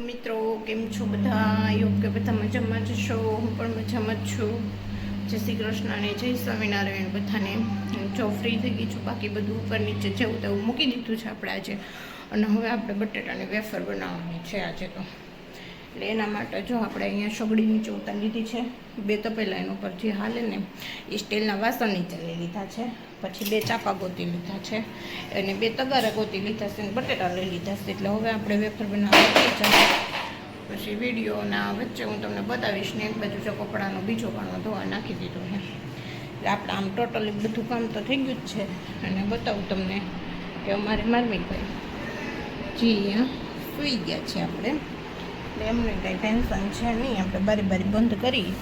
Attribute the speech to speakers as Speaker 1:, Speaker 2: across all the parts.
Speaker 1: મિત્રો, કેમ છો બધા? યોગ કે બધા મજામાં જશો હું પણ મજામાં જ છું. જય શ્રી કૃષ્ણ અને જય સ્વામિનારાયણ બધાને. જો ફ્રી થઈ ગઈ છું, બાકી બધું ઉપર નીચે જેવું તેવું મૂકી દીધું છે આપણે આજે. અને હવે આપણે બટેટાની વેફર બનાવવાની છે આજે તો. એટલે એના માટે જો આપણે અહીંયા સગડીની નીચે લીધી છે. બે તપેલા એના ઉપર જે હાલે ને એ સ્ટીલના વાસણ નીચે લીધા છે. પછી બે ચાપા ગોતી લીધા છે. અને બે તગારા ગોતી લીધા છે અને બટેટા લઈ લીધા છે. એટલે હવે આપણે વેફર બનાવવા પછી વિડીયોના વચ્ચે હું તમને બતાવીશ ને એક બાજુ જો કપડાનો બીજો કાણો ધોવા નાખી દીધો છે. આપણે આમ ટોટલી બધું કામ તો થઈ ગયું જ છે. અને બતાવું તમને કે અમારે મારમી ભાઈ જી અહીંયા સૂઈ ગયા છે આપણે. એટલે એમને કાંઈ ટેન્શન છે નહીં. આપણે બારી બારી બંધ કરી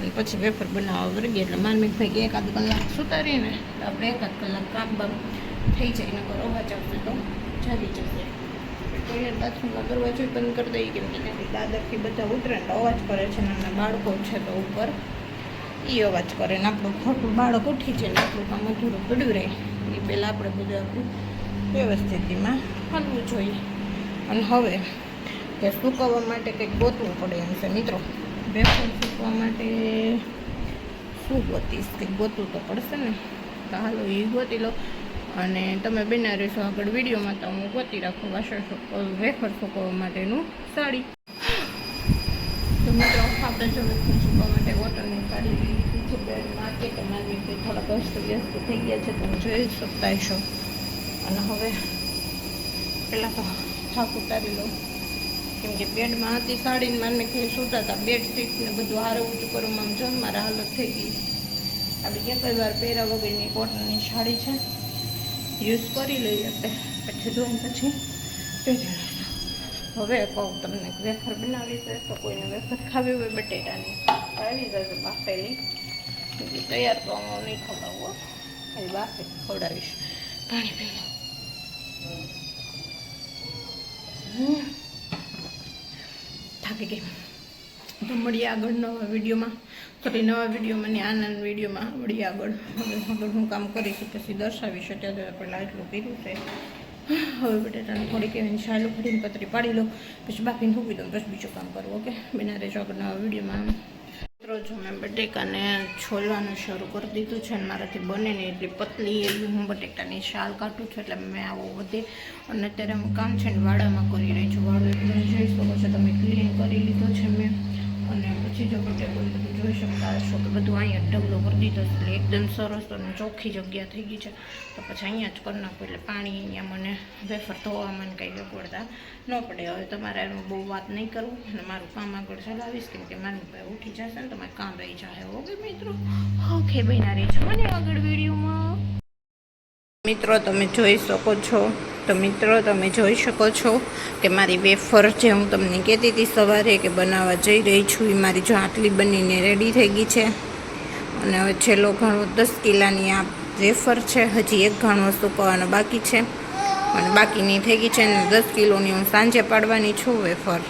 Speaker 1: અને પછી વેફર બનાવવા વળગીએ. એટલે મારમિક ભાઈ એકાદ કલાક સુતારીએ ને તો આપણે એકાદ કલાક કામ બામ થઈ જાય. નકર અવાજ આવશે તો જાગી જશે. ટોયલેટ બાથરૂમમાં દરવાજો બંધ કરી દઈએ કેમ કે દાદરથી બધા ઉતરે અવાજ કરે છે નાના બાળકો છે તો ઉપર. એ અવાજ કરે ને આપણું ખોટું બાળક ઉઠી જાય ને આપણું કામ અધૂરું પડ્યું રહે. એ પહેલાં આપણે બધું વ્યવસ્થિતમાં હલવું જોઈએ. અને હવે કે સૂકવવા માટે કંઈક ગોતવું પડે એમ છે, મિત્રો. વેફર સૂકવા માટે શું ગોતીશ? કંઈક ગોતવું તો પડશે ને. તો હાલો એ ગોતી લો. અને તમે બના રહેશો આગળ વિડીયોમાં, તો હું ગોતી રાખું વાસણ વેફર સૂકવવા માટેનું સાડી. તો મિત્રો, આપણે જો વેફર સૂકવા માટે વોટરની સાડી લીધી છે બેડમાં કે થોડાક અસ્ત વ્યસ્ત થઈ ગયા છે તમે જોઈ શકતા હશો અને હવે પહેલાં તો થાક ઉતારી લો. કેમ કે બેડમાં હતી, સાડીને મારને કે સૂતા હતા. બેડશીટ ને બધું હારું ઊંચું કરવામાં આમ જો મારા હાલત થઈ ગઈ. આપણે એક વાર પહેર્યા વગરની કોટનની સાડી છે. યુઝ કરી લઈએ આપણે. પછી ધોઈને પછી પહેરી હવે કહું તમને, વેફર બનાવી છે તો કોઈને વેફર ખાવી હોય બટેટાની. આવી જશે બાફેલી. તૈયાર તો હું નહીં ખવડાવું એ બાફે ખવડાવીશ. પાણી પી હમ. થાકી ગઈ. તો મળીએ આગળ નવા વિડીયોમાં. સોરી નવા વિડીયોમાં ને આનંદ વિડીયોમાં મળીએ આગળ. હવે આગળ હું કામ કરીશ પછી દર્શાવીશ. અત્યારે પહેલાં એટલું કર્યું છે. હવે બટેટાને થોડી કહેવાય શાલું ફરીને પતરી પાડી લો. પછી બાફીને મૂકી દઉં પછી બીજું કામ કરવું ઓકે? બિના રહેજો આગળ નવા વિડીયોમાં. બટેકાને છોલવાનું શરૂ કરી દીધું છે અને મારાથી બને નહીં. એટલી પતલી એવી હું બટેકાની શાલ કાઢું છું એટલે મેં આવો વધે. અને અત્યારે હું કામ છે ને વાડામાં કરી રહી છું. વાડું એકદમ જોઈ શકો છો તમે ક્લીન કરી લીધો છે મેં. અને પછી જો બટેકો એ બધું જોઈ શકતા હશો કે બધું અહીંયા ઢગલો કરી દીધો એટલે એકદમ સરસ અને ચોખ્ખી જગ્યા થઈ ગઈ છે. તો પછી અહીંયા જ કરી નાખું એટલે પાણી અહીંયા મને વેફર ધોવામાં ને કંઈ વગવડતા ન પડે. હવે તમારે એનું બહુ વાત નહીં કરવું અને મારું કામ આગળ ચલાવીશ કેમ કે મારું ભાઈ ઉઠી જશે ને તમારે કામ રહી જાય ઓકે મિત્રો? ઓકે બન્યા રહી છો મને આગળ વિડીયોમાં. મિત્રો, તમે જોઈ શકો છો તો મિત્રો, તમે જોઈ શકો છો કે મારી વેફર જે હું તમને કહેતી હતી સવારે કે બનાવવા જઈ રહી છું, એ મારી જો આટલી બનીને રેડી થઈ ગઈ છે. અને હવે છેલ્લો ઘણો દસ કિલાની આ વેફર છે, હજી એક ઘણો સૂકવવાનો બાકી છે. અને બાકીની થઈ ગઈ છે અને દસ કિલોની હું સાંજે પાડવાની છું વેફર.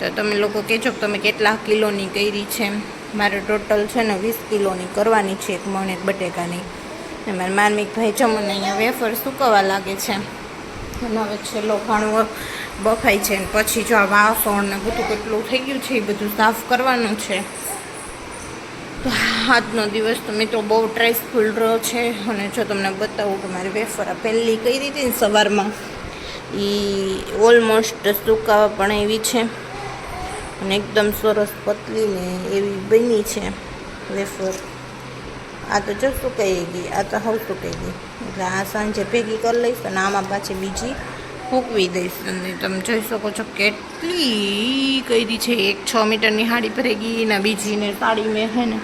Speaker 1: તો તમે લોકો કહેજો કે તમે કેટલા કિલોની કરી છે. મારે ટોટલ છે ને વીસ કિલોની કરવાની છે, એક મણ, એક બટેકાની. ને મારા માર્મિક ભાઈ જો અહીંયા વેફર સૂકવવા લાગે છે. અને હવે છેલ્લો ઘણું બફાય છે ને પછી જો આ વાસણ ને બધું કેટલું થઈ ગયું છે એ બધું સાફ કરવાનું છે. તો આજનો દિવસ તો મિત્રો બહુ સ્ટ્રેસફુલ રહ્યો છે. અને જો તમને બતાવું કે મારી વેફર આ પહેલી કઈ રીતે ને સવારમાં એ ઓલમોસ્ટ સુકાવા પણ એવી છે. અને એકદમ સરસ પતલી ને એવી બની છે વેફર. આ તો જો સુકાઈ ગઈ આ તો હવે સુકાઈ ગઈ એટલે આ સાંજે ભેગી કરી લઈશ અને આમાં પાછી બીજી મૂકવી દઈશ અને તમે જોઈ શકો છો કેટલી કરી છે. એક છ મીટરની સાડી ને બીજી ને સાડી મેં છે ને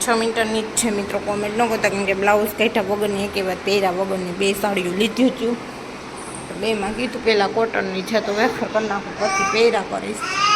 Speaker 1: છ મીટરની જ છે મિત્રો કોમેન્ટ ન કરતા કેમ કે બ્લાઉઝ કાઢ્યા વગરની એક વાર પહેર્યા વગરની બે સાડીઓ લીધી તો બેમાં કીધું પહેલાં કોટનની છે તો વેફર કરી નાખું, પછી પહેર્યા કરીશ.